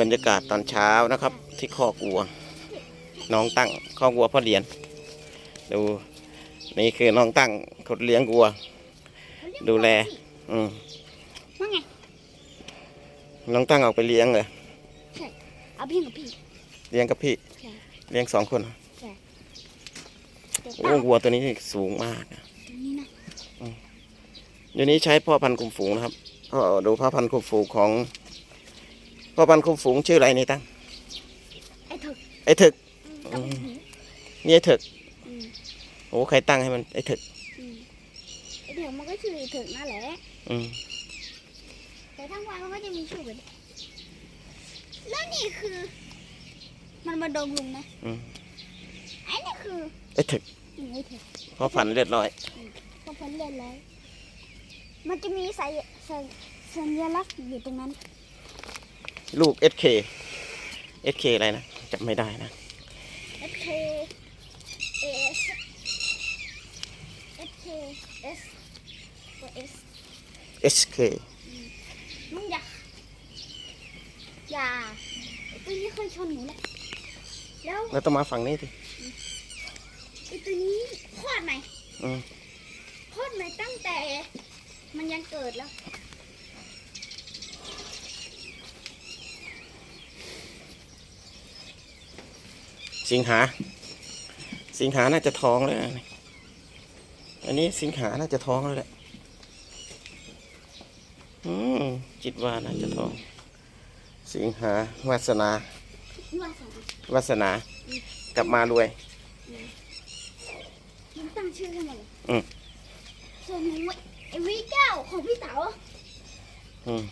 บรรยากาศตอนเช้านะครับ ที่คอกวัว น้องตั้งคอกวัวพ่อเลี้ยนดูนี่คือน้องตั้งคนเลี้ยงวัว ดูแล อืมว่าไงน้องตั้งออกไปเลี้ยงเลยเอาพี่กับพี่เลี้ยงกับพี่ใช่เลี้ยงสองคนเดี๋ยวโอ้ตั้งวัวตัวนี้สูงมากอะตรงนี้นะเดี๋ยวนี้ใช้พ่อพันธุ์คุมฝูงนะครับพ่อดูพ่อพันธุ์คุมฝูงของ พ่อพันธุ์คุมฝูงชื่ออะไรนี่ตั้งไอ้เถกไอ้ถึกอืมกับหูนี่ไอ้ถึกอืมโอ้ใครตั้งให้มันไอ้ถึก อืมไอ้เถกมันก็ชื่อไอ้เถกนั่นแหละอืมแต่ทั้งวันมันก็จะมีชื่อเป็นแล้วนี่คือ มันมาดมลุงนะอืมไอ้นี่คือไอ้ถึกอืมไอ้เถกพ่อพันธุ์เรียบร้อยก็เพิ่นเล่นแล้วมันจะมีสายสัญสัญลักษณ์อยู่ตรงนั้น ลูก SK SK อะไรนะจำไม่ได้นะ F K S F K S ตัว S SK ลุงอย่าอย่าไอ้ตัวนี้เคยชนหนูแล้วแล้วแล้วต้องมาฝั่งนี้สิไอ้ตัวนี้คลอดใหม่อืม คลอดใหม่ตั้งแต่ มันยังเกิดแล้ว สิงหา สิงหาน่าจะท้องแล้วนะอันนี้สิงหาน่าจะท้องแล้วแหละ อืมคิดว่าน่าจะท้อง สิงหาวาสนาว่าสองวาสนากลับมารวยมันตั้งชื่อให้มันเลยอืมส่วนหนูไอ้วีเก้าของพี่เต๋าอืม